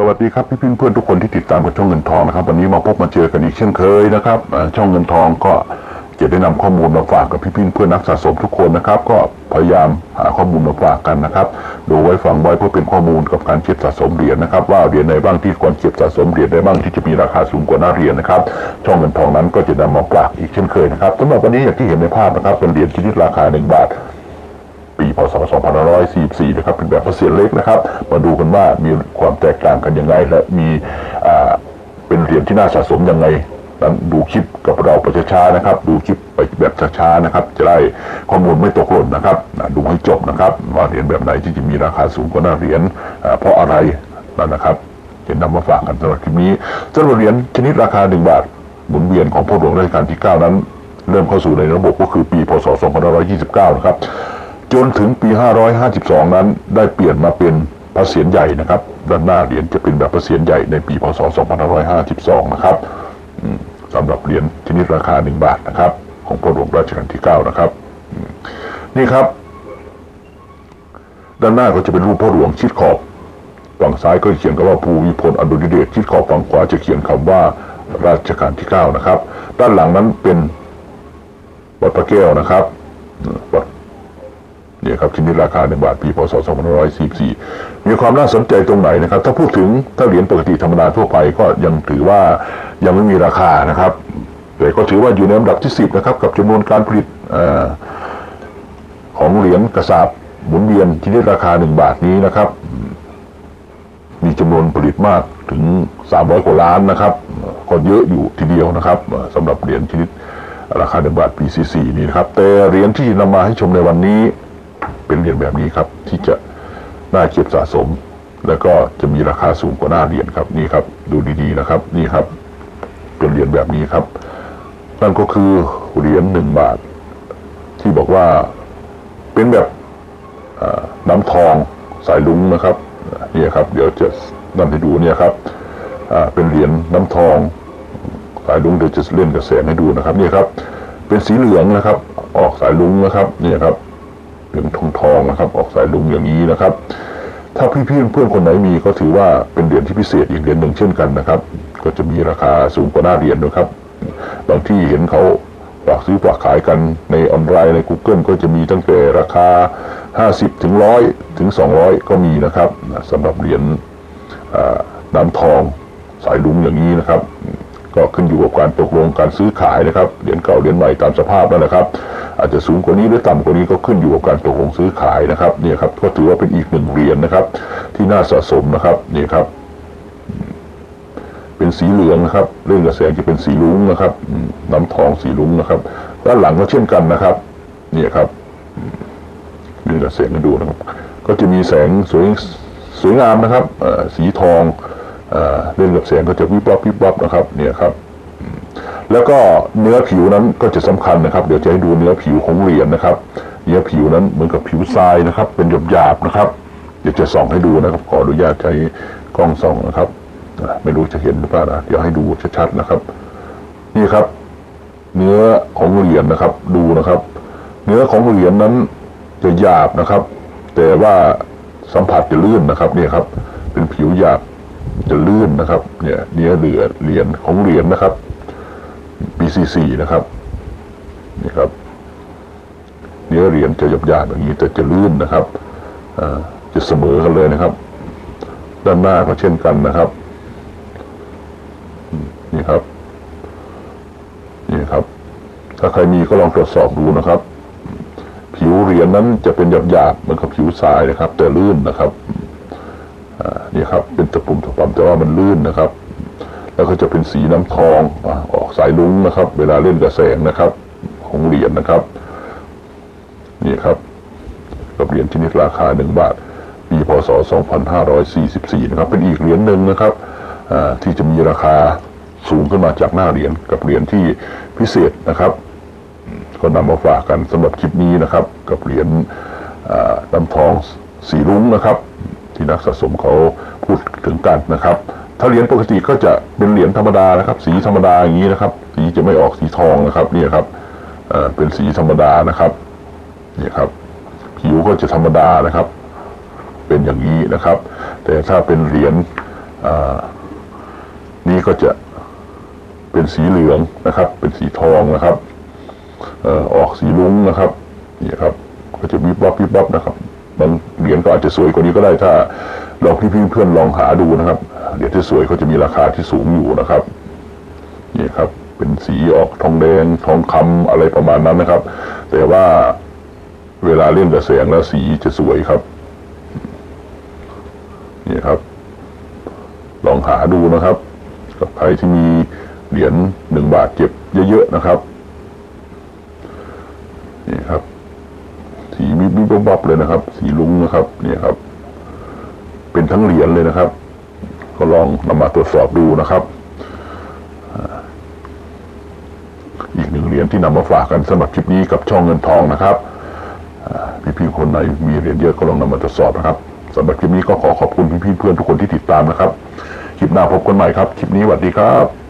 สวัสดีครับพี่เพื่อนทุกคนที่ติดตามกับช่องเงินทองนะครับวันนี้มาพบมาเจอกันอีกเช่นเคยนะครับช่องเงินทองก็จะได้นำข้อมูลมาฝากกับพี่ๆเพื่อนนักสะสมทุกคนนะครับ ก็พยายามหาข้อมูลมาฝากกันนะครับ ดูไว้ฟังไว้เพื่อเป็นข้อมูลกับการเก็บสะสมเหรียญนะครับ ว่าเหรียญไหนบ้างที่ควรเก็บสะสมเหรียญไหนบ้างที่จะมีราคาสูงกว่าหน้าเหรียญนะครับ ช่องเงินทองนั้นก็จะนำมาฝากอีกเช่นเคยนะครับสำหรับวันนี้อย่างที่เห็นในภาพนะครับเป็นเหรียญชนิดราคาหนึ่งบาท ปีพศ 2544 นะครับ เป็นแบบเปอร์เซ็นต์เล็กนะครับ มาดูกันว่ามีความแตกต่างกันยังไง และมีเป็นเหรียญที่น่าสะสมยังไงนั้นดูคลิปกับเราไปช้าๆนะครับ ดูคลิปไปแบบช้าๆนะครับ จะได้ข้อมูลไม่ตกหล่นนะครับ ดูให้จบนะครับ ว่าเหรียญแบบไหนที่จะมีราคาสูงกว่าหน้าเหรียญเพราะอะไรนั่นนะครับจะนำมาฝากกันสำหรับคลิปนี้สำหรับเหรียญชนิดราคาหนึ่งบาท หมุนเวียนของพ่อหลวงรัชกาลที่ 9 นั้น เริ่มเข้าสู่ในระบบก็คือปีพศ 2529 นะครับ จนถึงปี 552 นั้นได้เปลี่ยนมาเป็นพระเศียรใหญ่นะครับ ด้านหน้าเหรียญจะเป็นแบบพระเศียรใหญ่ในปีพศ 2552 นะครับสำหรับเหรียญชนิดราคา 1 บาทนะครับ ของพระหลวงรัชกาลที่ 9 นะครับ นี่ครับ ด้านหน้าก็จะเป็นรูปพ่อหลวงชิดขอบฝั่งซ้ายก็เขียนคำว่าภูวิพลอดุลยเดชชิดขอบฝั่งขวาจะเขียนคำว่าราชการที่ 9 นะครับ ด้านหลังนั้นเป็นวัดพระแก้วนะครับวัด เนี่ยครับชนิดราคาหนึ่งบาทปีพศ2544 มีความน่าสนใจตรงไหนนะครับ ถ้าพูดถึงถ้าเหรียญปกติธรรมดาทั่วไปก็ยังถือว่ายังไม่มีราคานะครับแต่ก็ถือว่าอยู่ในลำดับที่ 10 นะครับ กับจำนวนการผลิตอของเหรียญกระสาบหมุนเวียนชนิดราคา 1 บาทนี้นะครับ มีจำนวนผลิตมากถึง 300 กว่าล้านนะครับ ก็เยอะอยู่ทีเดียวนะครับสำหรับเหรียญชนิดราคาหนึ่งบาทปี 44 นี้นะครับ แต่เหรียญที่นำมาให้ชมในวันนี้ เป็นเหรียญแบบนี้ครับ ที่จะน่าเก็บสะสม แล้วก็จะมีราคาสูงกว่าหน้าเหรียญครับนี่ครับ ดูดีๆนะครับ นี่ครับ เป็นเหรียญแบบนี้ครับ นั่นก็คือเหรียญหนึ่งบาท ที่บอกว่าเป็นแบบน้ำทองสายลุงนะครับนี่ครับ เดี๋ยวจะนั่นให้ดูเนี่ยครับเป็นเหรียญน้ำทองสายลุงเดี๋ยวจะเล่นกับแสให้ดูนะครับนี่ครับ เป็นสีเหลืองนะครับ ออกสายลุงนะครับนี่ครับ เหลืองทองทองนะครับ ออกสายลุงอย่างนี้นะครับ ถ้าพี่ๆเพื่อนคนไหนมีก็ถือว่าเป็นเหรียญที่พิเศษอีกเหรียญหนึ่งเช่นกันนะครับ ก็จะมีราคาสูงกว่าหน้าเหรียญด้วยครับบางที่เห็นเขาฝากซื้อฝากขายกันในออนไลน์ใน Google ก็จะมีตั้งแต่ราคา 50 ถึง 100 ถึง 200 ก็มีนะครับสำหรับเหรียญอ่าน้ำทองสายลุงอย่างนี้นะครับ ก็ขึ้นอยู่กับการตกลงการซื้อขายนะครับเหรียญเก่าเหรียญใหม่ตามสภาพนั่นแหละครับ อาจจะสูงกว่านี้หรือต่ำกว่านี้ก็ขึ้นอยู่กับการตกลงซื้อขายนะครับเนี่ยครับก็ถือว่าเป็นอีกหนึ่งเหรียญนะครับ ที่น่าสะสมนะครับนี่ครับ เป็นสีเหลืองนะครับ เรื่องกระแสงจะเป็นสีลุ้งนะครับน้ำทองสีลุ้งนะครับด้านหลังก็เช่นกันนะครับเนี่ยครับเรื่องกระแสงให้ดูนะครับ ก็จะมีแสงสวยสวยงามนะครับสีทองเอ่อเล่นกับแสงก็จะวิบวับวิบวับนะครับ เนี่ยครับ แล้วก็เนื้อผิวนั้นก็จะสำคัญนะครับ เดี๋ยวจะให้ดูเนื้อผิวของเหรียญนะครับ เนื้อผิวนั้นเหมือนกับผิวทรายนะครับ เป็นหยาบๆนะครับ เดี๋ยวจะส่องให้ดูนะครับ ขออนุญาตใช้กล้องส่องนะครับ ไม่รู้จะเห็นหรือเปล่านะเดี๋ยวให้ดูชัดๆนะครับ นี่ครับ เนื้อของเหรียญนะครับ ดูนะครับ เนื้อของเหรียญนั้นจะหยาบนะครับ แต่ว่าสัมผัสจะลื่นนะครับเนี่ยครับ เป็นผิวหยาบจะลื่นนะครับ เนี่ยเนื้อเหลือเหรียญของเหรียญนะครับ BCC นะครับนี่ครับ เนื้อเหรียญจะหยาบยาบอย่างนี้แต่จะลื่นนะครับจะเสมอกันเลยนะครับ ด้านหน้าก็เช่นกันนะครับนี่ครับนี่ครับ ถ้าใครมีก็ลองตรวจสอบดูนะครับ ผิวเหรียญนั้นจะเป็นหยาบๆเหมือนกับผิวทรายนะครับ แต่ลื่นนะครับนี่ครับ เป็นตะปุ่มตะปำแต่ว่ามันลื่นนะครับ แล้วก็จะเป็นสีน้ำทองอ สายลุ้งนะครับ เวลาเล่นกับแสงนะครับ ของเหรียญนะครับ นี่ครับ กับเหรียญชนิดราคาหนึ่งบาท ปีพศ 2544 นะครับ เป็นอีกเหรียญหนึ่งนะครับอ่าที่จะมีราคาสูงขึ้นมาจากหน้าเหรียญกับเหรียญที่พิเศษนะครับ ก็นำมาฝากกันสำหรับคลิปนี้นะครับ กับเหรียญอ่าน้ำทองสีรุ้งนะครับ ที่นักสะสมเขาพูดถึงกันนะครับ ถ้าเหรียญปกติก็จะเป็นเหรียญธรรมดานะครับ สีธรรมดาอย่างนี้นะครับ สีจะไม่ออกสีทองนะครับนี่ครับเป็นสีธรรมดานะครับนี่ครับ ผิวก็จะธรรมดานะครับ เป็นอย่างนี้นะครับ แต่ถ้าเป็นเหรียญนี่ก็จะเป็นสีเหลืองนะครับ เป็นสีทองนะครับออออกสีลุ้งนะครับนี่ครับ ก็จะวิบวับวิบวับนะครับบางเหรียญก็อาจจะสวยกว่านี้ก็ได้ถ้าลองพี่ๆเพื่อนลองหาดูนะครับ เหรียญที่สวยเขาจะมีราคาที่สูงอยู่นะครับนี่ครับ เป็นสีออกทองแดงทองคำอะไรประมาณนั้นนะครับ แต่ว่าเวลาเล่นกับแสงแล้วสีจะสวยครับนี่ครับ ลองหาดูนะครับกับใครที่มีเหรียญหนึ่งบาทเก็บเยอะๆนะครับนี่ครับ สีวิบวิบวับๆเลยนะครับ สีลุ้งนะครับนี่ครับ เป็นทั้งเหรียญเลยนะครับ ก็ลองนำมาตรวจสอบดูนะครับ อีกหนึ่งเหรียญที่นำมาฝากกันสำหรับคลิปนี้กับช่องเงินทองนะครับอ่พี่ๆคนไหนมีเหรียญเยอะก็ลองนำมาตรวจสอบนะครับสำหรับคลิปนี้ก็ขอขอบคุณพี่ๆเพื่อนทุกคนที่ติดตามนะครับ คลิปหน้าพบกันใหม่ครับ คลิปนี้สวัสดีครับ